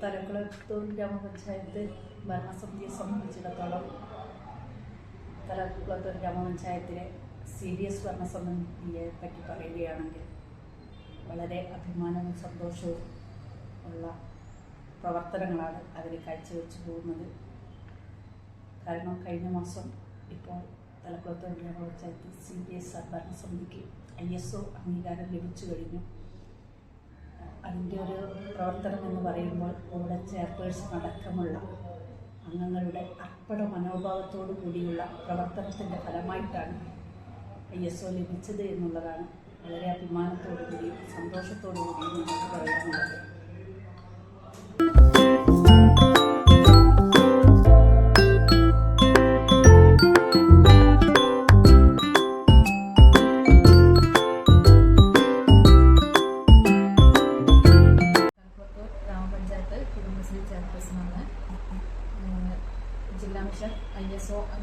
തലക്കുളത്തൂർ ഗ്രാമപഞ്ചായത്ത് ഭരണസമിതിയെ സംബന്ധിച്ചിടത്തോളം തലക്കുളത്തൂർ ഗ്രാമപഞ്ചായത്തിലെ സി ഡി എസ് ഭരണസമിതിയെ പറ്റി പറയുകയാണെങ്കിൽ വളരെ അഭിമാനവും സന്തോഷവും ഉള്ള പ്രവർത്തനങ്ങളാണ് അവർ കാഴ്ചവെച്ച് പോകുന്നത്. കാരണം കഴിഞ്ഞ മാസം ഇപ്പോൾ തലക്കുളത്ത് ഗ്രാമ പഞ്ചായത്ത് സി ബി എസ് ഭരണസമിതിക്ക് ഐ എസ് ഒ അംഗീകാരം ലഭിച്ചു കഴിഞ്ഞു. അതിന്റെ ഒരു പ്രവർത്തനം എന്ന് പറയുമ്പോൾ ഇവിടെ ചെയർപേഴ്സൺ അടക്കമുള്ള അംഗങ്ങളുടെ അർപ്പണ മനോഭാവത്തോടു കൂടിയുള്ള പ്രവർത്തനത്തിന്റെ ഫലമായിട്ടാണ് ഐ എസ് ഒ ലഭിച്ചത് എന്നുള്ളതാണ് വളരെ അഭിമാനത്തോടു കൂടിയും സന്തോഷത്തോടു കൂടിയും നമുക്ക് പറയാനുള്ളത്.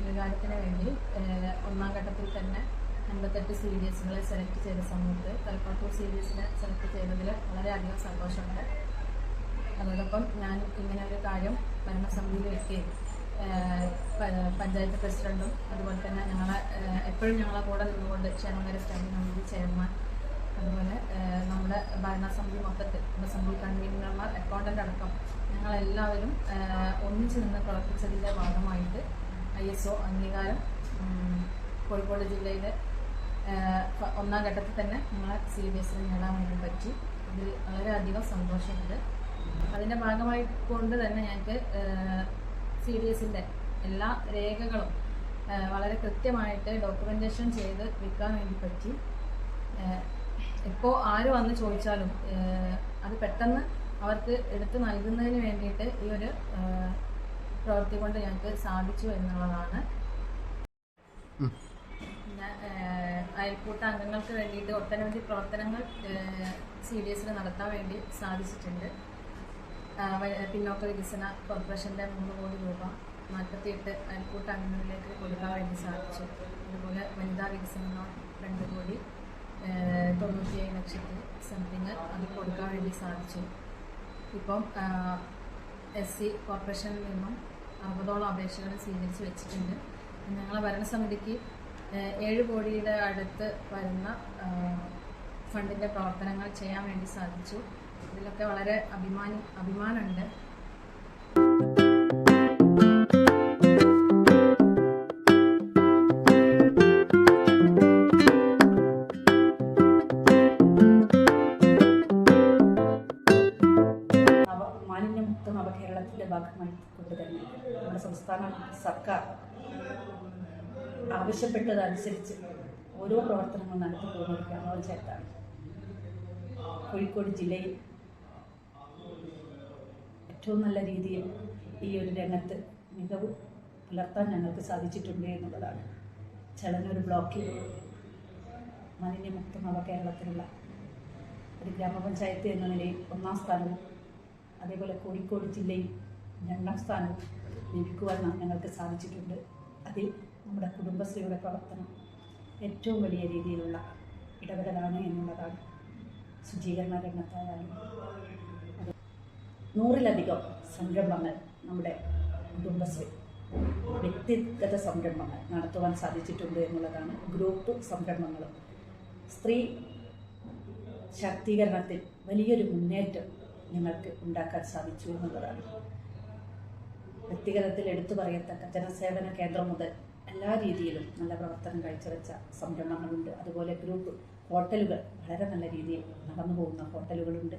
എസ് അംഗീകാരത്തിന് വേണ്ടി ഒന്നാം ഘട്ടത്തിൽ തന്നെ അൻപത്തെട്ട് സി ഡി എസുകളെ സെലക്ട് ചെയ്ത സമയത്ത് കൽപ്പത്തൂർ സി ഡി എസിനെ സെലക്ട് ചെയ്തതിൽ വളരെയധികം സന്തോഷമുണ്ട്. അതോടൊപ്പം ഞാൻ ഇങ്ങനെ ഒരു കാര്യം ഭരണസമിതിയിലേക്ക് പഞ്ചായത്ത് പ്രസിഡന്റും അതുപോലെ തന്നെ ഞങ്ങളെ എപ്പോഴും ഞങ്ങളെ കൂടെ നിന്നുകൊണ്ട് ക്ഷേമകര സ്റ്റാൻഡിംഗ് കമ്മിറ്റി ചെയർമാൻ അതുപോലെ നമ്മുടെ ഭരണസമിതി മൊത്തത്തിൽ ഭരണസമിതി കൺവീനർമാർ അക്കൗണ്ടന്റ് അടക്കം ഞങ്ങളെല്ലാവരും ഒന്നിച്ചു നിന്ന് പ്രവർത്തിച്ചതിന്റെ ഭാഗമായിട്ട് ഐ എസ് ഒ അംഗീകാരം കോഴിക്കോട് ജില്ലയിലെ ഒന്നാം ഘട്ടത്തിൽ തന്നെ നമ്മളെ സി ബി എസ് നേടാൻ വേണ്ടി പറ്റി. ഇതിൽ വളരെയധികം സന്തോഷമുണ്ട്. അതിന്റെ ഭാഗമായി കൊണ്ട് തന്നെ ഞങ്ങൾക്ക് സി ഡി എസിന്റെ എല്ലാ രേഖകളും വളരെ കൃത്യമായിട്ട് ഡോക്യുമെന്റേഷൻ ചെയ്ത് വിൽക്കാൻ വേണ്ടി പറ്റി. ഇപ്പോൾ ആര് വന്ന് ചോദിച്ചാലും അത് പെട്ടെന്ന് അവർക്ക് എടുത്ത് നൽകുന്നതിന് വേണ്ടിയിട്ട് ഈ ഒരു പ്രവൃത്തി കൊണ്ട് ഞങ്ങൾക്ക് സാധിച്ചു എന്നുള്ളതാണ്. അയൽക്കൂട്ട അംഗങ്ങൾക്ക് വേണ്ടിയിട്ട് ഒട്ടനവധി പ്രവർത്തനങ്ങൾ സി ഡി എസിന് നടത്താൻ വേണ്ടി സാധിച്ചിട്ടുണ്ട്. പിന്നോക്ക വികസന കോർപ്പറേഷന്റെ മൂന്ന് കോടി രൂപ നാൽപ്പത്തിയെട്ട് അയൽക്കൂട്ട അംഗങ്ങളിലേക്ക് കൊടുക്കാൻ വേണ്ടി സാധിച്ചു. അതുപോലെ വനിതാ വികസന രണ്ട് കോടി തൊണ്ണൂറ്റിയേഴ് ലക്ഷത്തി സംതിങ് അത് കൊടുക്കാൻ വേണ്ടി സാധിച്ചു. ഇപ്പം എസ് സി കോർപ്പറേഷനിൽ നിന്നും അറുപതോളം അപേക്ഷകൾ സ്വീകരിച്ച് വെച്ചിട്ടുണ്ട്. ഞങ്ങളെ ഭരണസമിതിക്ക് ഏഴ് കോടിയുടെ അടുത്ത് വരുന്ന ഫണ്ടിന്റെ പ്രവർത്തനങ്ങൾ ചെയ്യാൻ വേണ്ടി സാധിച്ചു. ഇതിലൊക്കെ വളരെ അഭിമാനി അഭിമാനമുണ്ട്. മാലിന്യമുക്ത നവകേരളത്തിന്റെ ഭാഗമായി കൊണ്ട് തന്നെ നമ്മുടെ സംസ്ഥാന സർക്കാർ ആവശ്യപ്പെട്ടതനുസരിച്ച് ഓരോ പ്രവർത്തനങ്ങളും നടത്തി പോകുന്ന ഗ്രാമപഞ്ചായത്താണ്. കോഴിക്കോട് ജില്ലയിൽ ഏറ്റവും നല്ല രീതിയിൽ ഈ ഒരു രംഗത്ത് മികവ് പുലർത്താൻ ഞങ്ങൾക്ക് സാധിച്ചിട്ടുണ്ട് എന്നുള്ളതാണ്. ചെളനൂർ ബ്ലോക്കിൽ മാലിന്യമുക്ത നവകേരളത്തിലുള്ള ഒരു ഗ്രാമപഞ്ചായത്ത് എന്ന നിലയിൽ ഒന്നാം സ്ഥാനവും അതേപോലെ കോഴിക്കോട് ജില്ലയിൽ രണ്ടാം സ്ഥാനവും ലഭിക്കുവാൻ ഞങ്ങൾക്ക് സാധിച്ചിട്ടുണ്ട്. അതിൽ നമ്മുടെ കുടുംബശ്രീയുടെ പ്രവർത്തനം ഏറ്റവും വലിയ രീതിയിലുള്ള ഇടപെടലാണ് എന്നുള്ളതാണ് ശുചീകരണ രംഗത്തായാലും നൂറിലധികം സംരംഭങ്ങൾ നമ്മുടെ കുടുംബശ്രീ വ്യക്തിഗത സംരംഭങ്ങൾ നടത്തുവാൻ സാധിച്ചിട്ടുണ്ട് എന്നുള്ളതാണ് ഗ്രൂപ്പ് സംരംഭങ്ങളും. സ്ത്രീ ശാക്തീകരണത്തിൽ വലിയൊരു മുന്നേറ്റം ഞങ്ങൾക്ക് ഉണ്ടാക്കാൻ സാധിച്ചു എന്നുള്ളതാണ്. വ്യക്തിഗതത്തിൽ എടുത്തു പറയത്തക്ക ജനസേവന കേന്ദ്രം മുതൽ എല്ലാ രീതിയിലും നല്ല പ്രവർത്തനം കാഴ്ചവെച്ച സംരംഭങ്ങളുണ്ട്. അതുപോലെ ഗ്രൂപ്പ് ഹോട്ടലുകൾ വളരെ നല്ല രീതിയിൽ നടന്നു പോകുന്ന ഹോട്ടലുകളുണ്ട്.